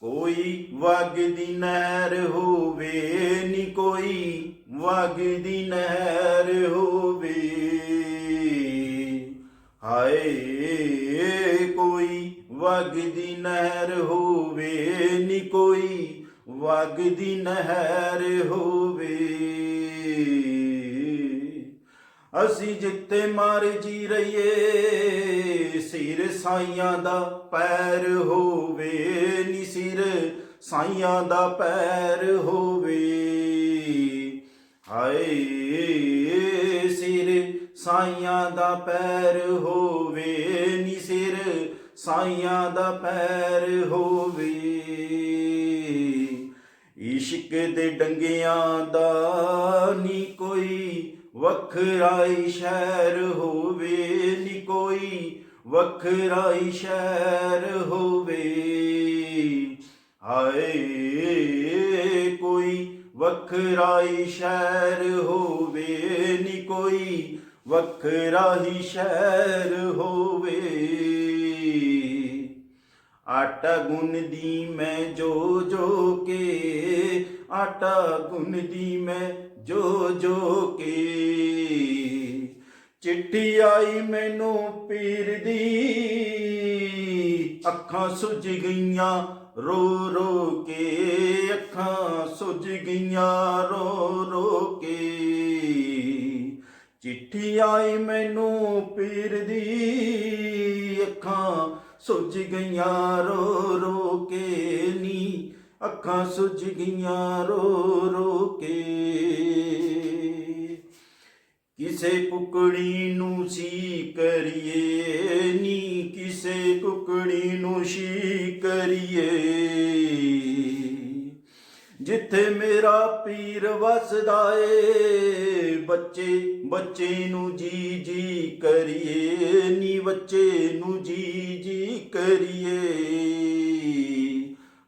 ਕੋਈ ਵਗਦੀ ਨਹਿਰ ਹੋਵੇ ਨੀ, ਕੋਈ ਵਗਦੀ ਨਹਿਰ ਹੋਵੇ। ਹਾਏ, ਕੋਈ ਵਗਦੀ ਨਹਿਰ ਹੋਵੇ ਨੀ, ਕੋਈ ਵਗਦੀ ਨਹਿਰ ਹੋਵੇ। ਅਸੀਂ ਜਿੱਤੇ ਮਰਜ਼ੀ ਰਹੀਏ, ਸਿਰ ਸਾਈਆਂ ਦਾ ਪੈਰ ਹੋਵੇ ਨੀ ਸਿਰ, ਸਾਈਆਂ ਦਾ ਪੈਰ ਹੋਵੇ। ਹਾਏ, ਸਿਰ ਸਾਈਆਂ ਦਾ ਪੈਰ ਹੋਵੇ ਨੀ ਸਿਰ, ਸਾਈਆਂ ਦਾ ਪੈਰ ਹੋਵੇ। ਇਸ਼ਕ ਦੇ ਡੰਗਿਆਂ ਦਾ ਨੀ ਕੋਈ ਵੱਖਰਾ ਹੀ ਸ਼ਹਿਰ ਹੋਵੇ ਨੀ ਕੋਈ ਵੱਖਰਾ ਹੀ ਸ਼ਹਿਰ ਹੋਵੇ। ਹਾਏ, ਕੋਈ ਵੱਖਰਾ ਹੀ ਸ਼ਹਿਰ ਹੋਵੇ ਨੀ ਕੋਈ ਵੱਖਰਾ ਹੀ ਸ਼ਹਿਰ ਹੋਵੇ। ਆਟਾ ਗੁੰਨਦੀ ਮੈਂ ਜੋ ਜੋ ਕੇ, ਆਟਾ ਗੁੰਨਦੀ ਮੈਂ ਜੋ ਜੋ ਕੇ। ਚਿੱਠੀ ਆਈ ਮੈਨੂੰ ਪੀਰ ਦੀ, ਅੱਖਾਂ ਸੁੱਜ ਗਈਆਂ ਰੋ ਰੋ ਕੇ, ਅੱਖਾਂ ਸੁੱਜ ਗਈਆਂ ਰੋ ਰੋ ਕੇ। ਚਿੱਠੀ ਆਈ ਮੈਨੂੰ ਪੀਰ ਦੀ, ਅੱਖਾਂ ਸੁੱਜ ਗਈਆਂ ਰੋ ਰੋ ਕੇ ਨੀ, ਅੱਖਾਂ ਸੁੱਜ ਗਈਆਂ ਰੋ ਰੋ ਕੇ। ਕਿਸੇ ਕੁਕੜੀ ਨੂੰ ਸੀ ਕਰੀਏ ਨੀ, ਕਿਸੇ ਕੁਕੜੀ ਨੂੰ ਸੀ ਕਰੀਏ। ਜਿੱਥੇ ਮੇਰਾ ਪੀਰ ਵਸਦਾ ਏ, ਬੱਚੇ ਬੱਚੇ ਨੂੰ ਜੀ ਜੀ ਕਰੀਏ, ਨੀ ਬੱਚੇ ਨੂੰ ਜੀ ਜੀ ਕਰੀਏ।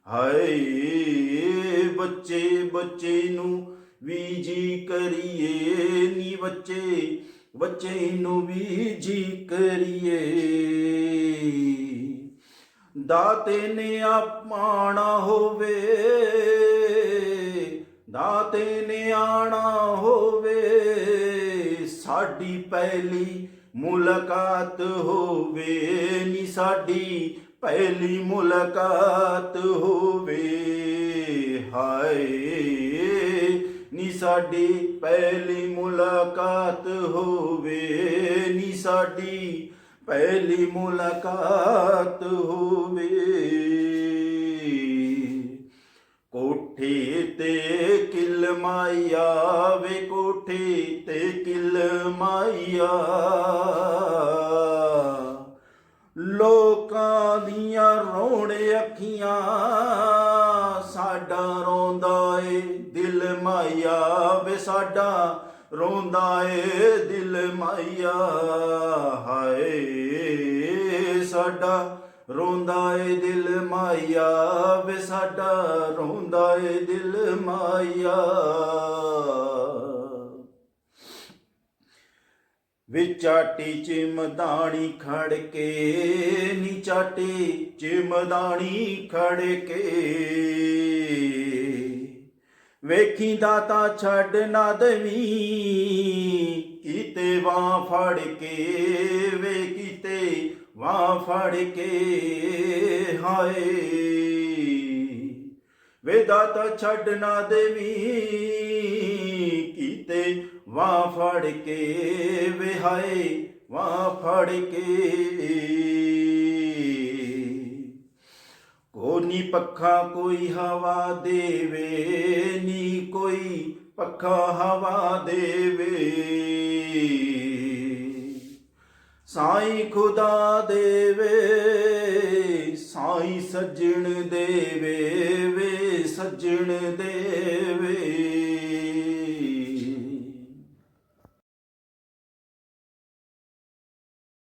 ਹਾਏ ਬੱਚੇ ਬੱਚੇ ਨੂੰ ਵੀ ਜੀ ਕਰੀਏ, ਨੀ ਬੱਚੇ ਬੱਚੇ ਨੂੰ ਵੀ ਜੀ ਕਰੀਏ। ਦਾਤੇ ਨੇ ਆਪਾਣਾ ਹੋਵੇ ਦਾਤੇ ਨਿਆਣਾ ਹੋਵੇ, ਸਾਡੀ ਪਹਿਲੀ ਮੁਲਾਕਾਤ ਹੋਵੇ, ਨੀ ਸਾਡੀ ਪਹਿਲੀ ਮੁਲਾਕਾਤ ਹੋਵੇ। ਹਾਏ, ਨੀ ਸਾਡੀ ਪਹਿਲੀ ਮੁਲਾਕਾਤ ਹੋਵੇ, ਨੀ ਸਾਡੀ ਪਹਿਲੀ ਮੁਲਾਕਾਤ ਹੋਵੇ। ਕੋਠੀ ਤੇ ਕਿਲ ਮਾਇਆ ਵੇ ਕੋਠੀ ਤੇ ਕਿਲ ਮਾਇਆ। ਲੋਕਾਂ ਦੀਆਂ ਰੋਣ ਅੱਖੀਆਂ ਸਾਡਾ ਰੋਂਦਾ ਏ ਦਿਲ ਮਾਇਆ ਵੇ ਸਾਡਾ ਰੋਂਦਾ ਏ ਦਿਲ ਮਾਇਆ। ਹਾਏ ਸਾਡਾ ਰੋਂਦਾ ਏ ਦਿਲ ਮਾਇਆ, ਵੇ ਸਾਡਾ ਰੋਂਦਾ ਏ ਦਿਲ ਮਾਇਆ। ਵਿਚਾਟੀ ਚਿਮਦਾਣੀ ਖੜ ਕੇ ਨੀ ਚਾਟੀ ਚਿਮਦਾਣੀ ਖੜ ਕੇ ਵੇਖੀ ਦਾਤਾ ਛੱਡ ਨਾ ਦਵੀ, ਕੀਤੇ ਵਾਂ ਫੜ ਕੇ, ਵੇ ਕੀਤੇ ਵਾਂ ਫੜ ਕੇ, ਹਾਏ। ਵੇ ਦਾਤਾ ਛੱਡ ਨਾ ਦੇਵੀ, ਕੀਤੇ ਵਾਂ ਫੜ ਕੇ, ਵੇ ਹਾਏ ਵਾਂ ਫੜ ਕੇ। ਕੋਨੀ ਪੱਖਾ ਕੋਈ ਹਵਾ ਦੇਵੇ, ਨੀ ਕੋਈ ਪੱਖਾ ਹਵਾ ਦੇਵੇ। ਸਾਈ ਖੁਦਾ ਦੇਵੇ, ਸਾਈ ਸੱਜਣ ਦੇਵੇ, ਵੇ ਸੱਜਣ ਦੇਵੇ।